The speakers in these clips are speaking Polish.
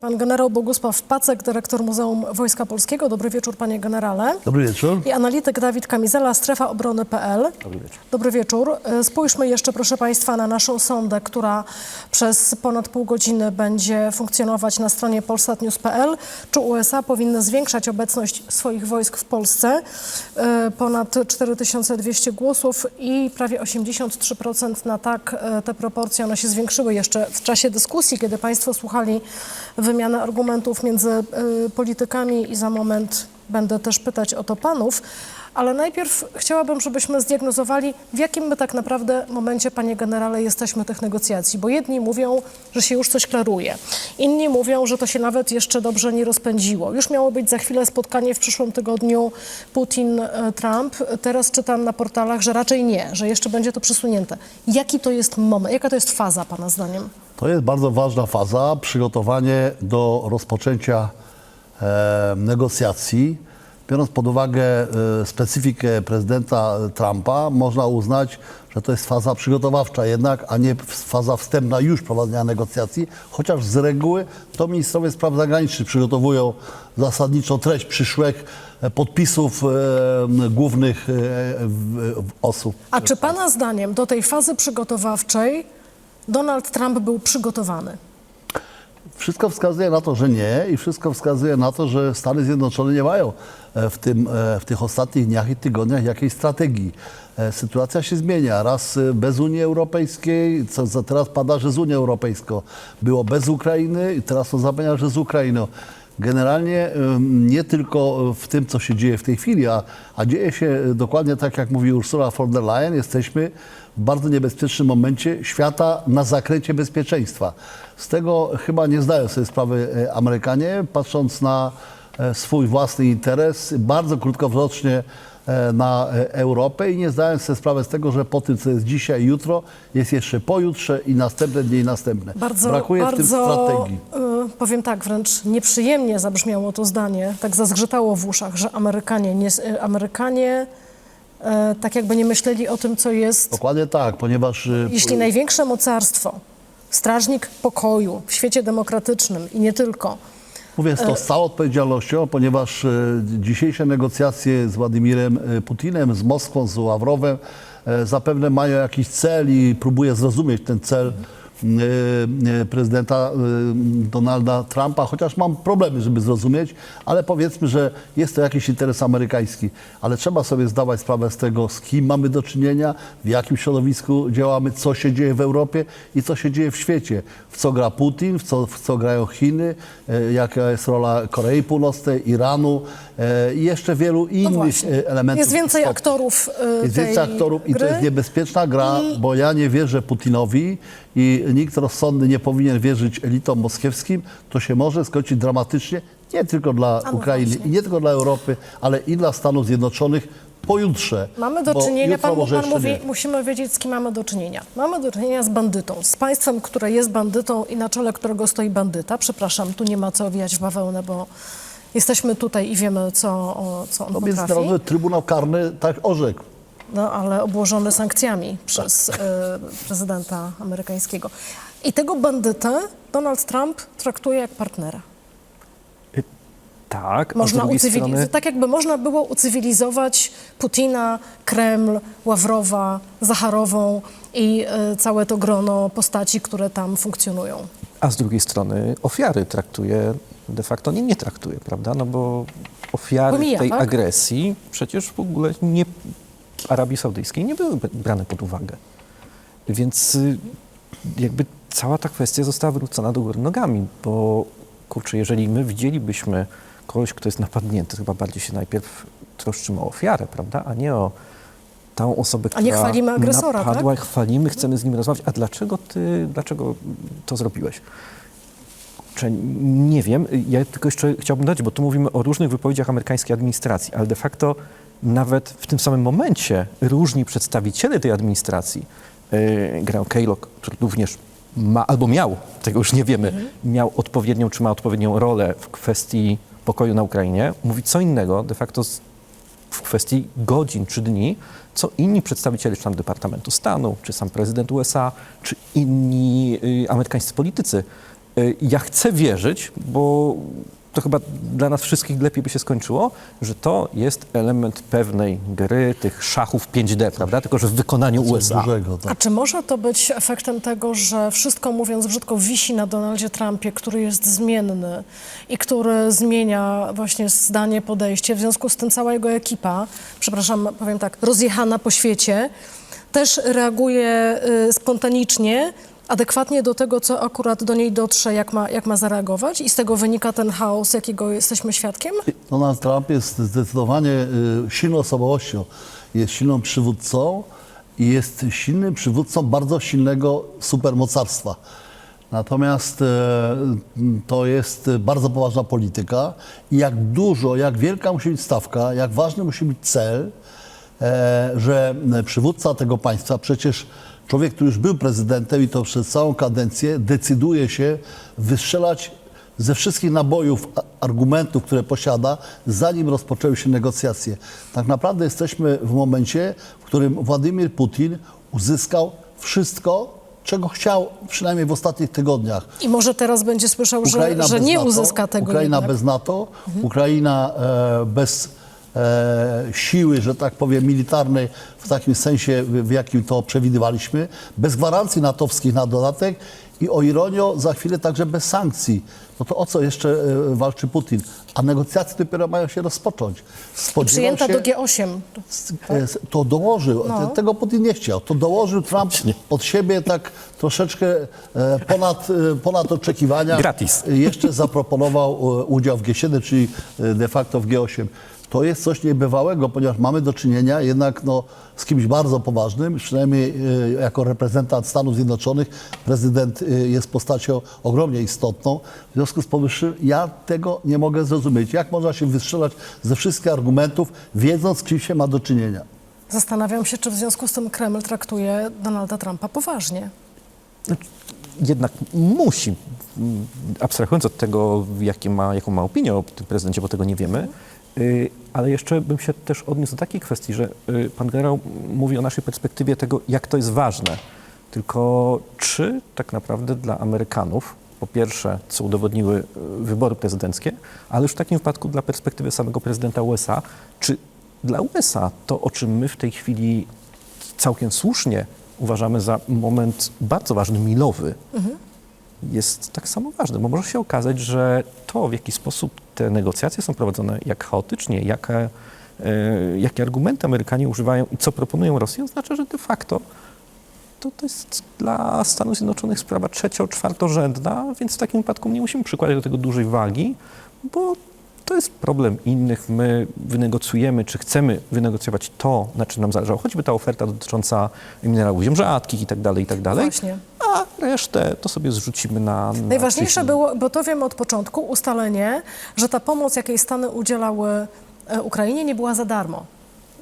Pan generał Bogusław Pacek, dyrektor Muzeum Wojska Polskiego. Dobry wieczór, panie generale. Dobry wieczór. I analityk Dawid Kamizela, strefa obrony.pl. Dobry wieczór. Dobry wieczór. E, Spójrzmy jeszcze, proszę Państwa, na naszą sondę, która przez ponad pół godziny będzie funkcjonować na stronie polsatnews.pl. Czy USA powinny zwiększać obecność swoich wojsk w Polsce? E, Ponad 4200 głosów i prawie 83% na tak. E, Te proporcje, one się zwiększyły jeszcze w czasie dyskusji, kiedy Państwo słuchali wymiany argumentów między e, politykami i za moment będę też pytać o to panów. Ale najpierw chciałabym, żebyśmy zdiagnozowali, w jakim my tak naprawdę momencie, panie generale, jesteśmy tych negocjacji. Bo jedni mówią, że się już coś klaruje. Inni mówią, że to się nawet jeszcze dobrze nie rozpędziło. Już miało być za chwilę spotkanie w przyszłym tygodniu Putin-Trump. Teraz czytam na portalach, że raczej nie, że jeszcze będzie to przesunięte. Jaki to jest moment, jaka to jest faza, pana zdaniem? To jest bardzo ważna faza, przygotowanie do rozpoczęcia e, negocjacji. Biorąc pod uwagę e, specyfikę prezydenta Trumpa, można uznać, że to jest faza przygotowawcza jednak, a nie faza wstępna już prowadzenia negocjacji, chociaż z reguły to ministrowie spraw zagranicznych przygotowują zasadniczą treść przyszłych e, podpisów e, głównych e, w- osób. A czy pana zdaniem do tej fazy przygotowawczej Donald Trump był przygotowany? Wszystko wskazuje na to, że nie i wszystko wskazuje na to, że Stany Zjednoczone nie mają e, w, tym, e, w tych ostatnich dniach i tygodniach jakiejś strategii. E, Sytuacja się zmienia. Raz bez Unii Europejskiej, co teraz pada, że z Unią Europejską. Było bez Ukrainy i teraz to zapomniał, że z Ukrainą. Generalnie nie tylko w tym, co się dzieje w tej chwili, a, a dzieje się dokładnie tak, jak mówi Ursula von der Leyen. Jesteśmy w bardzo niebezpiecznym momencie świata na zakręcie bezpieczeństwa. Z tego chyba nie zdają sobie sprawy e, Amerykanie, patrząc na e, swój własny interes, bardzo krótkowzrocznie na e, Europę i nie zdając sobie sprawy z tego, że po tym, co jest dzisiaj i jutro, jest jeszcze pojutrze i następne dni i następne. Bardzo, Brakuje w tym bardzo, strategii. y, powiem tak, wręcz nieprzyjemnie zabrzmiało to zdanie, tak zazgrzytało w uszach, że Amerykanie, nie, Amerykanie tak jakby nie myśleli o tym, co jest, Dokładnie tak, ponieważ e, jeśli największe mocarstwo, strażnik pokoju w świecie demokratycznym i nie tylko, Mówię to z całą odpowiedzialnością, ponieważ e, dzisiejsze negocjacje z Władimirem e, Putinem, z Moskwą, z Ławrowem e, zapewne mają jakiś cel i próbuję zrozumieć ten cel e, e, prezydenta e, Donalda Trumpa, chociaż mam problemy, żeby zrozumieć, ale powiedzmy, że jest to jakiś interes amerykański. Ale trzeba sobie zdawać sprawę z tego, z kim mamy do czynienia, w jakim środowisku działamy, co się dzieje w Europie i co się dzieje w świecie. W co gra Putin, w co, w co grają Chiny, e, jaka jest rola Korei Północnej, Iranu e, i jeszcze wielu no innych e, elementów. jest więcej istotnych. aktorów y, Jest więcej aktorów i to gry. jest niebezpieczna gra, I- bo ja nie wierzę Putinowi i nikt rozsądny nie powinien wierzyć elitom moskiewskim. To się może skończyć dramatycznie, nie tylko dla no Ukrainy właśnie. i nie tylko dla Europy, ale i dla Stanów Zjednoczonych pojutrze. Mamy do czynienia, pan, pan mówi, nie. musimy wiedzieć, z kim mamy do czynienia. Mamy do czynienia z bandytą, z państwem, które jest bandytą i na czele którego stoi bandyta. Przepraszam, tu nie ma co owijać w bawełnę, bo jesteśmy tutaj i wiemy, co, co on No, potrafi. Międzynarodowy Trybunał Karny tak orzekł. No, ale obłożony sankcjami przez e, prezydenta amerykańskiego. I tego bandytę Donald Trump traktuje jak partnera. Tak, Można strony tak jakby można było ucywilizować Putina, Kreml, Ławrowa, Zacharową i e, całe to grono postaci, które tam funkcjonują. a z drugiej strony ofiary traktuje, de facto nie, nie traktuje, prawda? No bo ofiary Pomija, tej tak? agresji przecież w ogóle nie, Arabii Saudyjskiej nie były brane pod uwagę. Więc y, jakby cała ta kwestia została wywrócona do góry nogami, bo kurczę, jeżeli my widzielibyśmy kogoś, kto jest napadnięty, chyba bardziej się najpierw troszczymy o ofiarę, prawda, a nie o tą osobę, A która nie chwalimy agresora, napadła, tak? chwalimy, chcemy z nim rozmawiać. A dlaczego ty, dlaczego to zrobiłeś? Czy nie wiem, ja tylko jeszcze chciałbym dodać, bo tu mówimy o różnych wypowiedziach amerykańskiej administracji, ale de facto nawet w tym samym momencie różni przedstawiciele tej administracji, yy, Kellogg, który również ma, albo miał, tego już nie wiemy, miał odpowiednią, czy ma odpowiednią rolę w kwestii pokoju na Ukrainie, mówi co innego de facto z, w kwestii godzin czy dni, co inni przedstawiciele czy tam Departamentu Stanu, czy sam prezydent USA, czy inni y, amerykańscy politycy. Y, Ja chcę wierzyć, bo to chyba dla nas wszystkich lepiej by się skończyło, że to jest element pewnej gry, tych szachów 5D, prawda? Tylko, że w wykonaniu USA. dużego, A tak. czy może to być efektem tego, że wszystko mówiąc brzydko wisi na Donaldzie Trumpie, który jest zmienny i który zmienia właśnie zdanie, podejście, w związku z tym cała jego ekipa, przepraszam, powiem tak, rozjechana po świecie, też reaguje y, spontanicznie, adekwatnie do tego, co akurat do niej dotrze, jak ma, jak ma zareagować i z tego wynika ten chaos, jakiego jesteśmy świadkiem? Donald Trump jest zdecydowanie y, silną osobowością, jest silnym przywódcą i jest silnym przywódcą bardzo silnego supermocarstwa. Natomiast e, to jest bardzo poważna polityka i jak dużo, jak wielka musi być stawka, jak ważny musi być cel, e, że przywódca tego państwa, przecież człowiek, który już był prezydentem i to przez całą kadencję, decyduje się wystrzelać ze wszystkich nabojów, argumentów, które posiada, zanim rozpoczęły się negocjacje. Tak naprawdę jesteśmy w momencie, w którym Władimir Putin uzyskał wszystko, czego chciał, przynajmniej w ostatnich tygodniach. I może teraz będzie słyszał, że, że bez nie NATO, uzyska tego Ukraina jednak. bez NATO, Ukraina e, bez siły, że tak powiem, militarnej w takim sensie, w, jakim to przewidywaliśmy, bez gwarancji natowskich na dodatek i o ironio za chwilę także bez sankcji. No to o co jeszcze e, walczy Putin? A negocjacje dopiero mają się rozpocząć. Spodziewał Przyjęta się, do G8. E, To dołożył, No. Te- tego Putin nie chciał. To dołożył Trump od siebie tak troszeczkę e, ponad, e, ponad oczekiwania. Gratis. E, Jeszcze zaproponował e, udział w G7, czyli e, de facto w G8. To jest coś niebywałego, ponieważ mamy do czynienia jednak no, z kimś bardzo poważnym, przynajmniej e, jako reprezentant Stanów Zjednoczonych prezydent e, jest postacią ogromnie istotną. W związku z powyższym ja tego nie mogę zrozumieć. Jak można się wystrzelać ze wszystkich argumentów, wiedząc, z kim się ma do czynienia? Zastanawiam się, czy w związku z tym Kreml traktuje Donalda Trumpa poważnie. jednak musi, abstrahując od tego, jakie ma, jaką ma opinię o tym prezydencie, bo tego nie wiemy, ale jeszcze bym się też odniósł do takiej kwestii, że y, pan generał mówi o naszej perspektywie tego, jak to jest ważne. Tylko czy tak naprawdę dla Amerykanów, po pierwsze, co udowodniły y, wybory prezydenckie, ale już w takim wypadku dla perspektywy samego prezydenta USA, czy dla USA to, o czym my w tej chwili całkiem słusznie uważamy za moment bardzo ważny, milowy, jest tak samo ważny, bo może się okazać, że to, w jaki sposób te negocjacje są prowadzone, jak chaotycznie, jaka, e, jakie argumenty Amerykanie używają i co proponują Rosji, oznacza, że de facto to, to jest dla Stanów Zjednoczonych sprawa trzecio, czwartorzędna, więc w takim wypadku nie musimy przykładać do tego dużej wagi, bo to jest problem innych. My wynegocjujemy, czy chcemy wynegocjować to, na czym nam zależało, choćby ta oferta dotycząca minerałów ziem rzadkich i tak dalej, i tak dalej. Właśnie. A resztę to sobie zrzucimy na... na Najważniejsze było, bo to wiem od początku, ustalenie, że ta pomoc, jakiej Stany udzielały e, Ukrainie, nie była za darmo.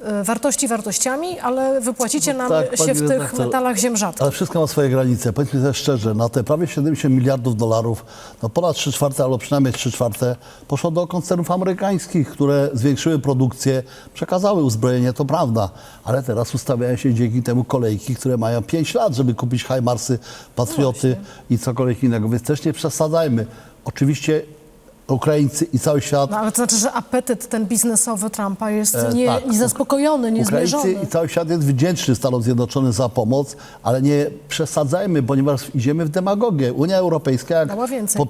E, Wartości wartościami, ale wypłacicie nam Tak, się w tych metalach ziem rzadkich. Ale wszystko ma swoje granice. Powiedzmy sobie szczerze, na te prawie 70 miliardów dolarów, no ponad 3 czwarte albo przynajmniej 3 czwarte poszło do koncernów amerykańskich, które zwiększyły produkcję, przekazały uzbrojenie, to prawda, ale teraz ustawiają się dzięki temu kolejki, które mają 5 lat, żeby kupić Hajmarsy, Patrioty i cokolwiek innego, więc też nie przesadzajmy. Oczywiście Ukraińcy i cały świat No, ale to znaczy, że apetyt ten biznesowy Trumpa jest E, nie, tak. niezaspokojony, Ukraińcy niezmierzony. i cały świat jest wdzięczny Stanom Zjednoczonym za pomoc, ale nie przesadzajmy, ponieważ idziemy w demagogię. Unia Europejska, jak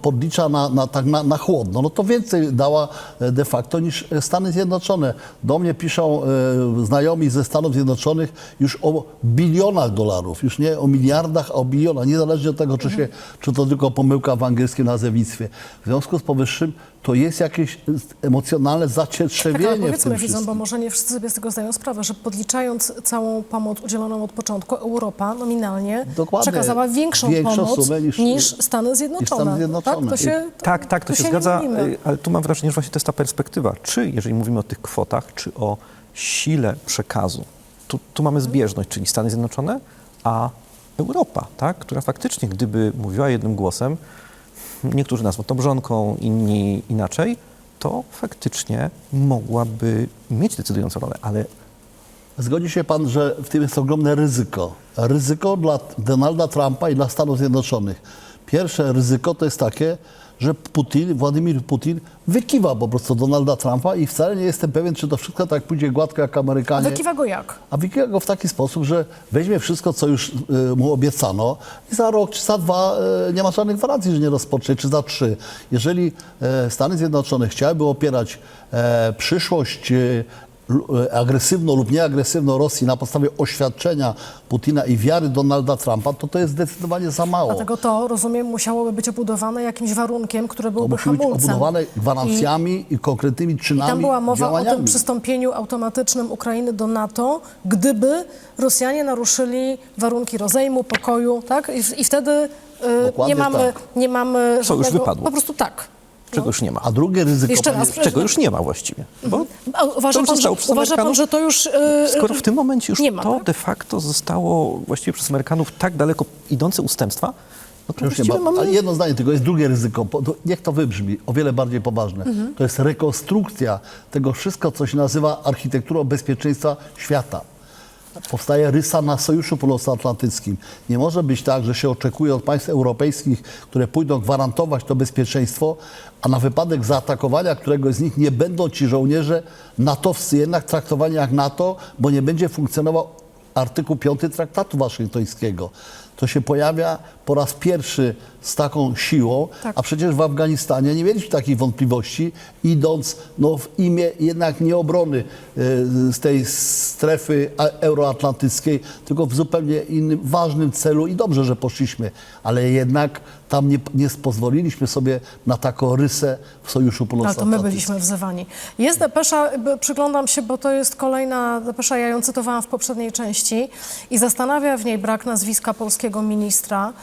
podlicza na, na, tak na, na chłodno, no to więcej dała e, de facto niż e, Stany Zjednoczone. Do mnie piszą e, znajomi ze Stanów Zjednoczonych już o bilionach dolarów, już nie o miliardach, a o bilionach, niezależnie od tego, czy, się, czy to tylko pomyłka w angielskim nazewnictwie. W związku z powyższym to jest jakieś emocjonalne Tak, zacietrzewienie ale w powiedzmy tym widzą, bo może nie wszyscy sobie z tego zdają sprawę, że podliczając całą pomoc udzieloną od początku, Europa nominalnie Dokładnie. przekazała większą, Większą pomoc sumę niż- niż, Stany Zjednoczone. Stany Zjednoczone. Tak, to się, Tak, tak, to się, nie zgadza, mylimy. y, ale tu mam wrażenie, że właśnie to jest ta perspektywa. Czy, jeżeli mówimy o tych kwotach, czy o sile przekazu, tu, tu mamy zbieżność, czyli Stany Zjednoczone, a Europa, tak, która faktycznie, gdyby mówiła jednym głosem, niektórzy nazwą to brzonką, inni inaczej, to faktycznie mogłaby mieć decydującą rolę, ale Zgodzi się pan, że w tym jest ogromne ryzyko. Ryzyko dla Donalda Trumpa i dla Stanów Zjednoczonych. Pierwsze ryzyko to jest takie, że Putin, Władimir Putin wykiwa po prostu Donalda Trumpa i wcale nie jestem pewien, czy to wszystko tak pójdzie gładko jak A Amerykanie. wykiwa go jak? A wykiwa go w taki sposób, że weźmie wszystko, co już y, mu obiecano i za rok czy za dwa y, nie ma żadnych gwarancji, że nie rozpocznie, czy za trzy. Jeżeli e, Stany Zjednoczone chciałyby opierać e, przyszłość e, agresywną lub nieagresywną Rosji na podstawie oświadczenia Putina i wiary Donalda Trumpa, to to jest zdecydowanie za mało. Dlatego to, rozumiem, musiałoby być obudowane jakimś warunkiem, który To byłby musi być obudowane gwarancjami i, konkretnymi I czynami, tam była mowa o tym przystąpieniu automatycznym Ukrainy do NATO, gdyby Rosjanie naruszyli warunki rozejmu, pokoju, tak? I, i wtedy y, nie mamy, tak. nie mamy Co już żadnego- wypadło. Po prostu tak. Czego już nie ma. A drugie ryzyko... Jeszcze raz, Czego już nie ma właściwie. Bo A uważa, pan, że, uważa pan, że to już... y, skoro w tym momencie już nie ma, to tak? de facto zostało właściwie przez Amerykanów tak daleko idące ustępstwa, no to Już nie ma. mamy... Ale jedno zdanie, tylko jest drugie ryzyko. To Niech to wybrzmi, o wiele bardziej poważne. Mhm. To jest rekonstrukcja tego wszystko, co się nazywa architekturą bezpieczeństwa świata. Powstaje rysa na Sojuszu Północnoatlantyckim. Nie może być tak, że się oczekuje od państw europejskich, które pójdą gwarantować to bezpieczeństwo, a na wypadek zaatakowania któregoś z nich nie będą ci żołnierze natowscy jednak traktowani jak NATO, bo nie będzie funkcjonował artykuł 5 traktatu waszyngtońskiego. To się pojawia po raz pierwszy z taką siłą, Tak. a przecież w Afganistanie nie mieliśmy takich wątpliwości, idąc no, w imię jednak nie obrony e, z tej strefy euroatlantyckiej, tylko w zupełnie innym, ważnym celu i dobrze, że poszliśmy, ale jednak tam nie, nie pozwoliliśmy sobie na taką rysę w Sojuszu Ale to my Północnoatlantyckim. byliśmy wzywani. Jest depesza, przyglądam się, bo to jest kolejna depesza, ja ją cytowałam w poprzedniej części i zastanawia w niej brak nazwiska polskiego ministra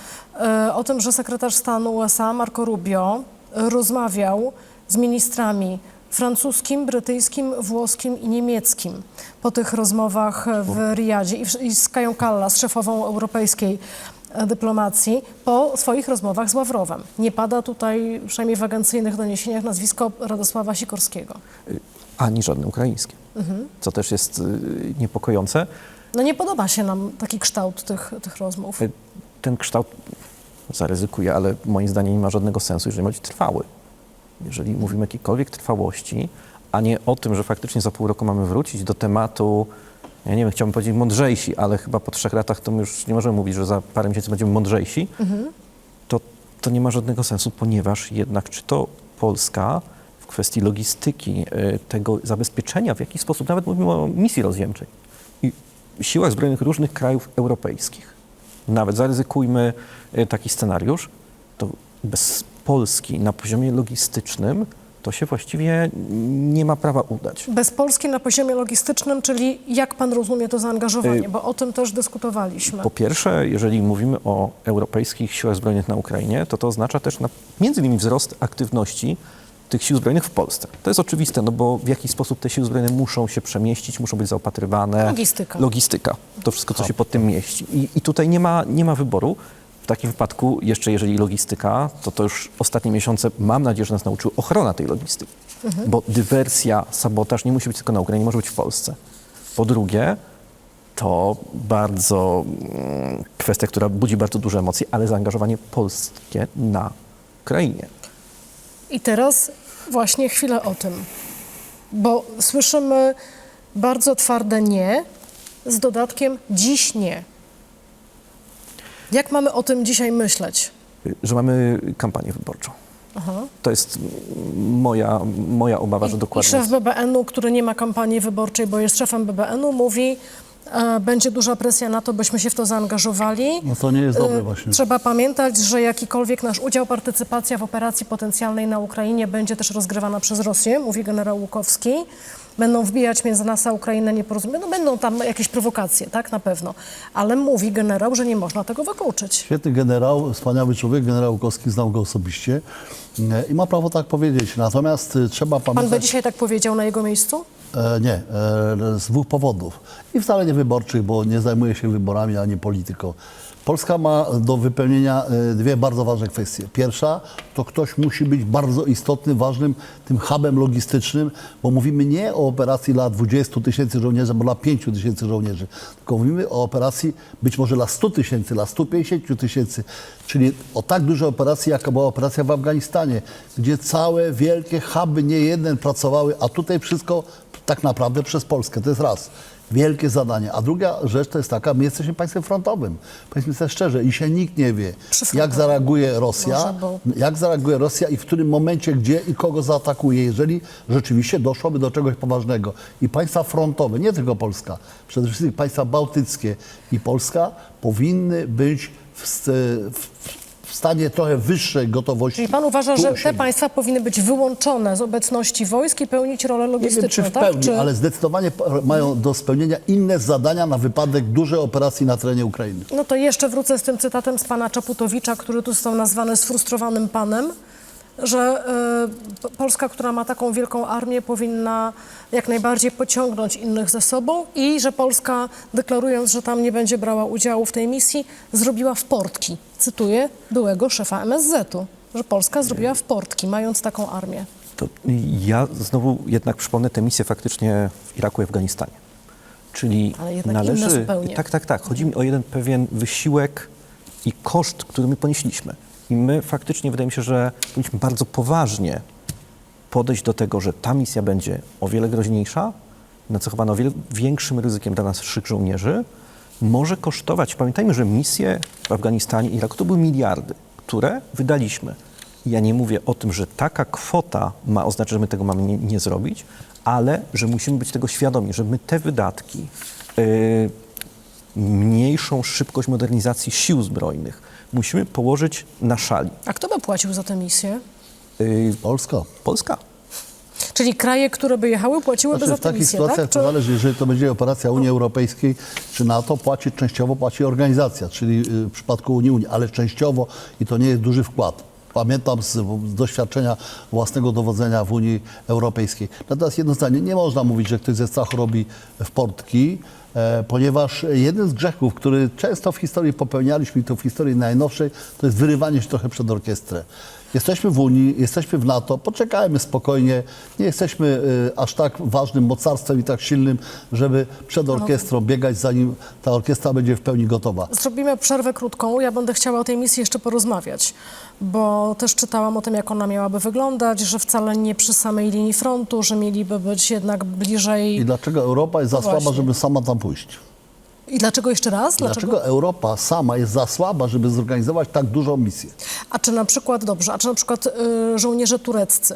o tym, że sekretarz stanu USA Marco Rubio e, rozmawiał z ministrami francuskim, brytyjskim, włoskim i niemieckim po tych rozmowach e, w Riyadzie i, z Kają Kallas, szefową europejskiej e, dyplomacji po swoich rozmowach z Ławrowem. Nie pada tutaj, przynajmniej w agencyjnych doniesieniach, nazwisko Radosława Sikorskiego. Ani żadne ukraińskie. Mhm. Co też jest niepokojące. No nie podoba się nam taki kształt tych, tych rozmów. Ten kształt zaryzykuję, ale moim zdaniem nie ma żadnego sensu, jeżeli ma być trwały. Jeżeli mówimy o jakiejkolwiek trwałości, a nie o tym, że faktycznie za pół roku mamy wrócić do tematu, ja nie wiem, chciałbym powiedzieć mądrzejsi, ale chyba po trzech latach to już nie możemy mówić, że za parę miesięcy będziemy mądrzejsi, to, to nie ma żadnego sensu, ponieważ jednak czy to Polska w kwestii logistyki, y, tego zabezpieczenia, w jaki sposób, nawet mówimy o misji rozziemczej i siłach zbrojnych różnych krajów europejskich, nawet zaryzykujmy y, taki scenariusz, to bez Polski na poziomie logistycznym to się właściwie nie ma prawa udać. Bez Polski na poziomie logistycznym, czyli jak pan rozumie to zaangażowanie, Y, bo o tym też dyskutowaliśmy. Po pierwsze, jeżeli mówimy o europejskich siłach zbrojnych na Ukrainie, to to oznacza też na, między innymi wzrost aktywności tych sił zbrojnych w Polsce. To jest oczywiste, no bo w jaki sposób te siły zbrojne muszą się przemieścić, muszą być zaopatrywane. Logistyka. Logistyka. To wszystko, co się pod tym mieści. I, i tutaj nie ma, nie ma wyboru. W takim wypadku, jeszcze jeżeli logistyka, to to już ostatnie miesiące, mam nadzieję, że nas nauczyły ochrona tej logistyki. Bo dywersja, sabotaż nie musi być tylko na Ukrainie, może być w Polsce. Po drugie, to bardzo mm, kwestia, która budzi bardzo duże emocje, ale zaangażowanie polskie na Ukrainie. I teraz właśnie chwilę o tym, bo słyszymy bardzo twarde nie z dodatkiem dziś nie. Jak mamy o tym dzisiaj myśleć? Że mamy kampanię wyborczą. To jest moja, moja obawa, że I dokładnie. szef BBN-u, który nie ma kampanii wyborczej, bo jest szefem BBN-u, mówi, będzie duża presja na to, byśmy się w to zaangażowali. No to nie jest dobre E, właśnie. Trzeba pamiętać, że jakikolwiek nasz udział, partycypacja w operacji potencjalnej na Ukrainie będzie też rozgrywana przez Rosję, mówi generał Łukowski. Będą wbijać między nas a Ukrainę nieporozumienia. No będą tam jakieś prowokacje, tak, na pewno. Ale mówi generał, że nie można tego wykluczyć. Świetny generał, wspaniały człowiek, generał Łukowski, znam go osobiście e, i ma prawo tak powiedzieć. Natomiast e, trzeba Pan pamiętać... by dzisiaj tak powiedział na jego miejscu? E, nie, e, z dwóch powodów. I wcale nie wyborczych, bo nie zajmuję się wyborami ani polityką. Polska ma do wypełnienia e, dwie bardzo ważne kwestie. Pierwsza, to ktoś musi być bardzo istotnym, ważnym tym hubem logistycznym, bo mówimy nie o operacji dla 20 tysięcy żołnierzy, albo dla 5 tysięcy żołnierzy, tylko mówimy o operacji być może dla 100 tysięcy, dla 150 tysięcy, czyli o tak dużej operacji, jaka była operacja w Afganistanie, gdzie całe wielkie huby, nie jeden pracowały, a tutaj wszystko tak naprawdę przez Polskę. To jest raz. Wielkie zadanie. A druga rzecz to jest taka, my jesteśmy państwem frontowym. Powiedzmy sobie szczerze, i się nikt nie wie, jak zareaguje Rosja, jak zareaguje Rosja i w którym momencie, gdzie i kogo zaatakuje, jeżeli rzeczywiście doszłoby do czegoś poważnego. I państwa frontowe, nie tylko Polska, przede wszystkim państwa bałtyckie i Polska powinny być w, w, w stanie trochę wyższej gotowości. Czyli pan uważa, że te państwa powinny być wyłączone z obecności wojsk i pełnić rolę Nie logistyczną, wiem, czy w tak? pełni, Czy- ale zdecydowanie mają do spełnienia inne zadania na wypadek dużej operacji na terenie Ukrainy. No to jeszcze wrócę z tym cytatem z pana Czaputowicza, który tu został nazwany sfrustrowanym panem, że y, P- Polska, która ma taką wielką armię, powinna jak najbardziej pociągnąć innych ze sobą i że Polska, deklarując, że tam nie będzie brała udziału w tej misji, zrobiła w portki. Cytuję byłego szefa MSZ-u, że Polska zrobiła w portki, mając taką armię. To ja znowu jednak przypomnę tę misję faktycznie w Iraku i Afganistanie. Czyli należy. Tak, tak, tak. Chodzi mi o jeden pewien wysiłek i koszt, który my ponieśliśmy. I my faktycznie wydaje mi się, że powinniśmy bardzo poważnie podejść do tego, że ta misja będzie o wiele groźniejsza, nacechowana o wiele większym ryzykiem dla naszych żołnierzy, może kosztować. Pamiętajmy, że misje w Afganistanie i Iraku to były miliardy, które wydaliśmy. Ja nie mówię o tym, że taka kwota ma oznaczać, że my tego mamy nie, nie zrobić, ale że musimy być tego świadomi, że my te wydatki, yy, mniejszą szybkość modernizacji sił zbrojnych musimy położyć na szali. A kto by płacił za tę misję? Yy, Polska. Polska. Czyli kraje, które by jechały, płaciłyby Znaczy, za w tę takich misję, sytuacjach tak? to zależy, jeżeli to będzie operacja Unii Europejskiej czy NATO, płaci częściowo płaci organizacja, czyli y, w przypadku Unii Unii, ale częściowo i to nie jest duży wkład. Pamiętam z, z doświadczenia własnego dowodzenia w Unii Europejskiej. Natomiast jedno zdanie, nie można mówić, że ktoś ze strachu robi w portki, ponieważ jeden z grzechów, który często w historii popełnialiśmy, i to w historii najnowszej, to jest wyrywanie się trochę przed orkiestrę. Jesteśmy w Unii, jesteśmy w NATO, poczekajmy spokojnie. Nie jesteśmy y, aż tak ważnym mocarstwem i tak silnym, żeby przed orkiestrą biegać, zanim ta orkiestra będzie w pełni gotowa. Zrobimy przerwę krótką. Ja będę chciała o tej misji jeszcze porozmawiać, bo też czytałam o tym, jak ona miałaby wyglądać, że wcale nie przy samej linii frontu, że mieliby być jednak bliżej. I dlaczego Europa jest za No słaba, żeby sama tam pójść? I dlaczego jeszcze raz? Dlaczego Europa sama jest za słaba, żeby zorganizować tak dużą misję? A czy na przykład, dobrze, a czy na przykład y, żołnierze tureccy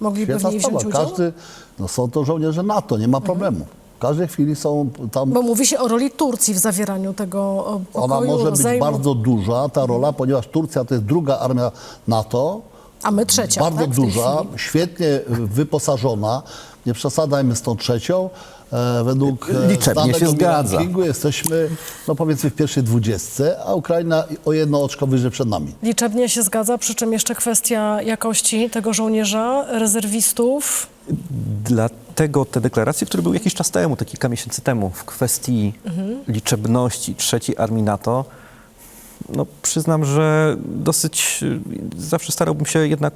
mogliby w Świetna niej sprawa. wziąć udział? Każdy, no są to żołnierze NATO, nie ma problemu. W każdej chwili są tam Bo mówi się o roli Turcji w zawieraniu tego o, pokoju, Ona może być bardzo duża, ta rola, ponieważ Turcja to jest druga armia NATO, a my trzecia, bardzo tak, w duża, świetnie y, wyposażona. Nie przesadzajmy z tą trzecią. E, według e, Liczebnie się zgadza. rankingu jesteśmy, no powiedzmy, w pierwszej dwudziestce, a Ukraina o jedno oczko wyżej przed nami. Liczebnie się zgadza, przy czym jeszcze kwestia jakości tego żołnierza, rezerwistów. Dlatego te deklaracje, które były jakiś czas temu, te kilka miesięcy temu, w kwestii liczebności trzeciej armii NATO, no przyznam, że dosyć y, zawsze starałbym się jednak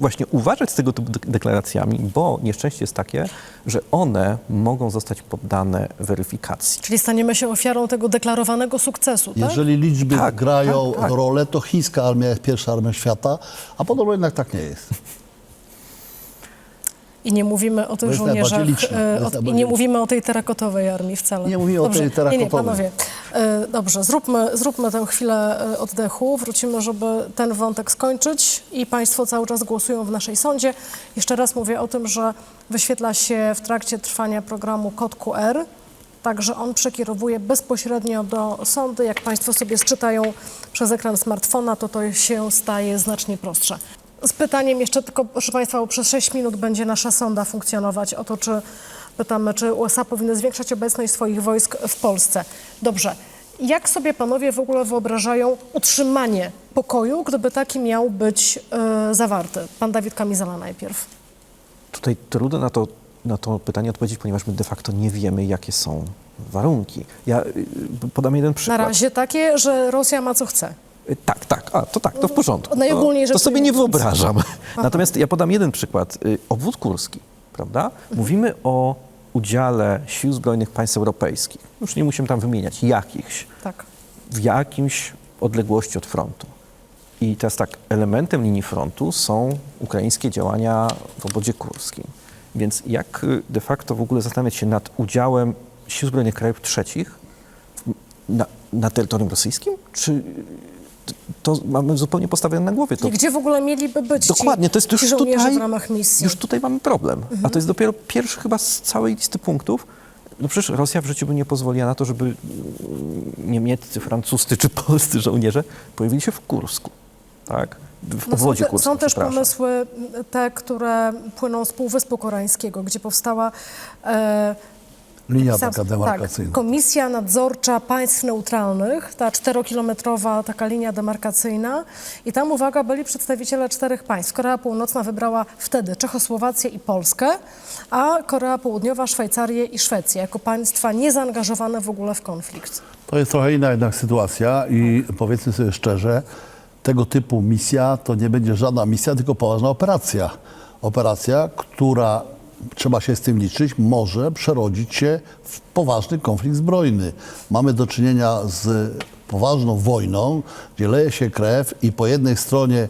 właśnie uważać z tego typu dek- deklaracjami, bo nieszczęście jest takie, że one mogą zostać poddane weryfikacji. Czyli staniemy się ofiarą tego deklarowanego sukcesu, tak? Jeżeli liczby Tak, grają tak, tak. rolę, to chińska armia jest pierwsza armia świata, a podobno jednak tak nie jest. I nie mówimy o tych jest żołnierzach, najbardziej liczna, e, jest o, i nie liczna. mówimy o tej terakotowej armii wcale. Nie mówimy o tej Nie, nie, panowie, e, dobrze, zróbmy, zróbmy tę chwilę e, oddechu, wrócimy, żeby ten wątek skończyć i państwo cały czas głosują w naszej sądzie. Jeszcze raz mówię o tym, że wyświetla się w trakcie trwania programu kod QR, Także on przekierowuje bezpośrednio do sądu. Jak Państwo sobie sczytają przez ekran smartfona, to to się staje znacznie prostsze. Z pytaniem jeszcze tylko, proszę Państwa, bo przez 6 minut będzie nasza sonda funkcjonować o to, czy pytamy, czy USA powinny zwiększać obecność swoich wojsk w Polsce. Dobrze. Jak sobie panowie w ogóle wyobrażają utrzymanie pokoju, gdyby taki miał być e, zawarty? Pan Dawid Kamizela najpierw. Tutaj trudno na to, na to pytanie odpowiedzieć, ponieważ my de facto nie wiemy, jakie są warunki. Ja y, podam jeden Na przykład. razie takie, że Rosja ma co chce. Tak, tak, a to tak, to w porządku. najogólniej to, to sobie nie wyobrażam. Natomiast ja podam jeden przykład. Y, Obwód kurski, prawda? Mówimy o udziale sił zbrojnych państw europejskich. Już nie musimy tam wymieniać jakichś. Tak. w jakimś odległości od frontu. I teraz tak, elementem linii frontu są ukraińskie działania w obozie kurskim. Więc jak y, de facto w ogóle zastanawiać się nad udziałem sił zbrojnych krajów trzecich na, na terytorium rosyjskim? Czy to mamy zupełnie postawione na głowie? To I gdzie w ogóle mieliby być Dokładnie, ci, to jest już tutaj, w ramach misji? już tutaj mamy problem. A to jest dopiero pierwszy chyba z całej listy punktów. No przecież Rosja w życiu by nie pozwoliła na to, żeby mm, niemieccy, francuscy czy polscy żołnierze pojawili się w Kursku, tak? W No są, obwodzie te, kurskim, są też pomysły te, które płyną z Półwyspu Koreańskiego, gdzie powstała e, Linia taka demarkacyjna. Tak, Komisja Nadzorcza Państw Neutralnych, ta czterokilometrowa taka linia demarkacyjna i tam, uwaga, byli przedstawiciele czterech państw. Korea Północna wybrała wtedy Czechosłowację i Polskę, a Korea Południowa Szwajcarię i Szwecję jako państwa niezaangażowane w ogóle w konflikt. To jest trochę inna jednak sytuacja i powiedzmy sobie szczerze, tego typu misja to nie będzie żadna misja, tylko poważna operacja. Operacja, która, trzeba się z tym liczyć, może przerodzić się w poważny konflikt zbrojny. Mamy do czynienia z poważną wojną, gdzie leje się krew i po jednej stronie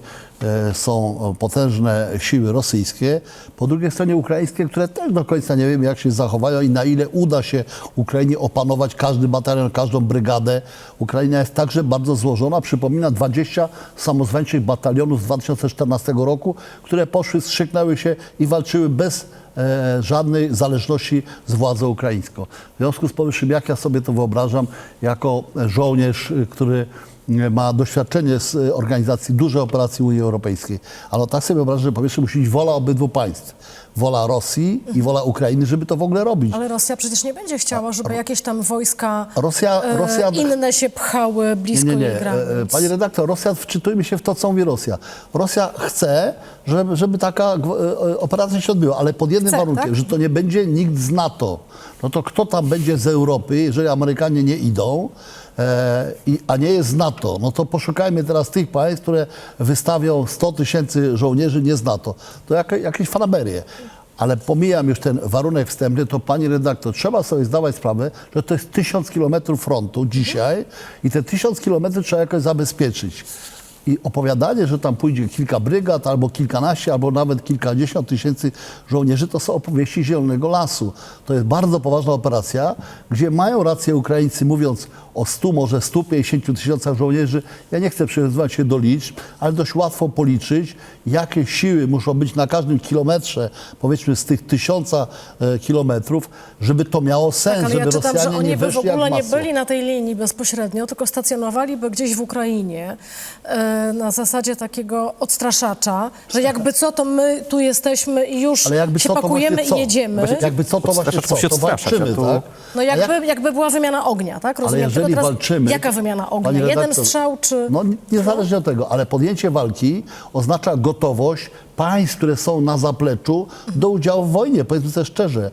są potężne siły rosyjskie, po drugiej stronie ukraińskie, które też do końca nie wiem, jak się zachowają i na ile uda się Ukrainie opanować każdy batalion, każdą brygadę. Ukraina jest także bardzo złożona. Przypomina 20 samozwańczych batalionów z 2014 roku, które poszły, strzyknęły się i walczyły bez e, żadnej zależności z władzą ukraińską. W związku z powyższym, jak ja sobie to wyobrażam, jako żołnierz, który ma doświadczenie z y, organizacji dużej operacji Unii Europejskiej, ale tak sobie wyobrażam, że po pierwsze musi być wola obydwu państw. Wola Rosji i wola Ukrainy, żeby to w ogóle robić. Ale Rosja przecież nie będzie chciała, żeby jakieś tam wojska Rosja- e, Rosja- inne się pchały blisko Nie, nie, nie. granic. E, e, Panie redaktor, Rosja, wczytujmy się w to, co mówi Rosja. Rosja chce, żeby, żeby taka operacja się odbyła, ale pod jednym Chce, warunkiem, tak? że to nie będzie nikt z NATO. No to kto tam będzie z Europy, jeżeli Amerykanie nie idą, a nie jest z NATO, no to poszukajmy teraz tych państw, które wystawią 100 tysięcy żołnierzy nie z NATO. To jak, jakieś fanaberie. Ale pomijam już ten warunek wstępny, to pani redaktor, trzeba sobie zdawać sprawę, że to jest tysiąc kilometrów frontu dzisiaj i te tysiąc kilometrów trzeba jakoś zabezpieczyć. I opowiadanie, że tam pójdzie kilka brygad, albo kilkanaście, albo nawet kilkadziesiąt tysięcy żołnierzy, to są opowieści Zielonego Lasu. To jest bardzo poważna operacja, gdzie mają rację Ukraińcy, mówiąc o 100, może 150 tysiącach żołnierzy. Ja nie chcę przywiązywać się do liczb, ale dość łatwo policzyć, jakie siły muszą być na każdym kilometrze, powiedzmy z tych tysiąca e, kilometrów, żeby to miało sens, Tak, ale żeby ja czytam, że Rosjanie oni nie by w ogóle nie byli na tej linii bezpośrednio, tylko stacjonowaliby gdzieś w Ukrainie e, na zasadzie takiego odstraszacza, że jakby co, to my tu jesteśmy i już Ale jakby się co, pakujemy i jedziemy. Jakby co, to właśnie co? To walczymy, tak? No jakby, jak- jakby była wymiana ognia, tak? Rozumiem. Jeżeli teraz walczymy... Jaka wymiana ognia? Panie Jeden redaktor, strzał czy... No niezależnie od tego, ale podjęcie walki oznacza gotowość państw, które są na zapleczu do udziału w wojnie. Powiedzmy sobie szczerze.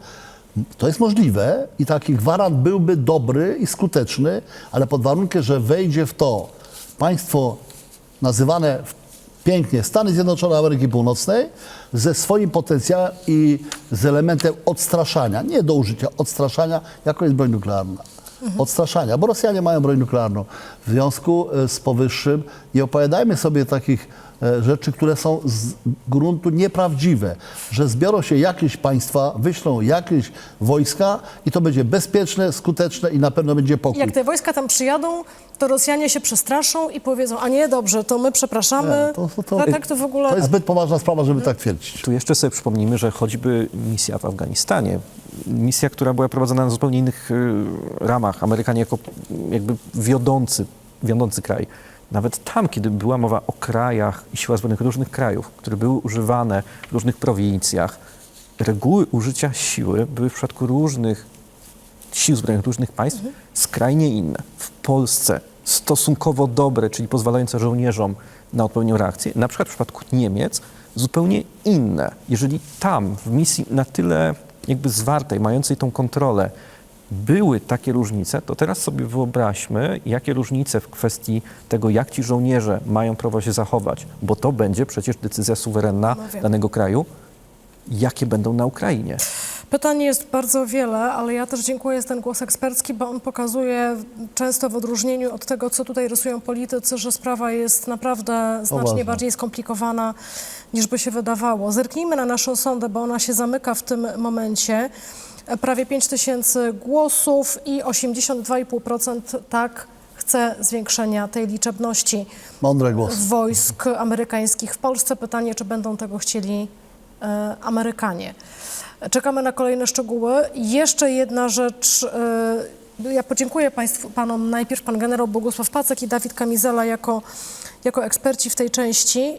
To jest możliwe i taki gwarant byłby dobry i skuteczny, ale pod warunkiem, że wejdzie w to państwo nazywane pięknie Stany Zjednoczone Ameryki Północnej ze swoim potencjałem i z elementem odstraszania, nie do użycia, odstraszania, jako jest broń nuklearna. Odstraszania, bo Rosjanie mają broń nuklearną. W związku e, z powyższym nie opowiadajmy sobie takich e, rzeczy, które są z gruntu nieprawdziwe, że zbiorą się jakieś państwa, wyślą jakieś wojska i to będzie bezpieczne, skuteczne i na pewno będzie pokój. Jak te wojska tam przyjadą, to Rosjanie się przestraszą i powiedzą, a nie, dobrze, to my przepraszamy. Nie, to, to, to, tak to w ogóle... to jest zbyt poważna sprawa, żeby tak twierdzić. Tu jeszcze sobie przypomnijmy, że choćby misja w Afganistanie, misja, która była prowadzona na zupełnie innych y, ramach, Amerykanie jako jakby wiodący, wiodący kraj, nawet tam, kiedy była mowa o krajach i siłach zbrojnych różnych krajów, które były używane w różnych prowincjach, reguły użycia siły były w przypadku różnych sił zbrojnych różnych państw skrajnie inne. W Polsce stosunkowo dobre, czyli pozwalające żołnierzom na odpowiednią reakcję. Na przykład w przypadku Niemiec zupełnie inne. Jeżeli tam w misji na tyle jakby zwartej, mającej tą kontrolę, były takie różnice, to teraz sobie wyobraźmy, jakie różnice w kwestii tego, jak ci żołnierze mają prawo się zachować, bo to będzie przecież decyzja suwerenna No wiem. danego kraju, jakie będą na Ukrainie. Pytań jest bardzo wiele, ale ja też dziękuję za ten głos ekspercki, bo on pokazuje często w odróżnieniu od tego, co tutaj rysują politycy, że sprawa jest naprawdę znacznie bardziej skomplikowana niż by się wydawało. Zerknijmy na naszą sondę, bo ona się zamyka w tym momencie. Prawie 5 tysięcy głosów i 82,5% tak chce zwiększenia tej liczebności Mądre głosy. wojsk amerykańskich w Polsce. Pytanie, czy będą tego chcieli Amerykanie. Czekamy na kolejne szczegóły. Jeszcze jedna rzecz. E, ja podziękuję Państwu, Panom, najpierw Pan Generał Bogusław Pacek i Dawid Kamizela jako, jako eksperci w tej części.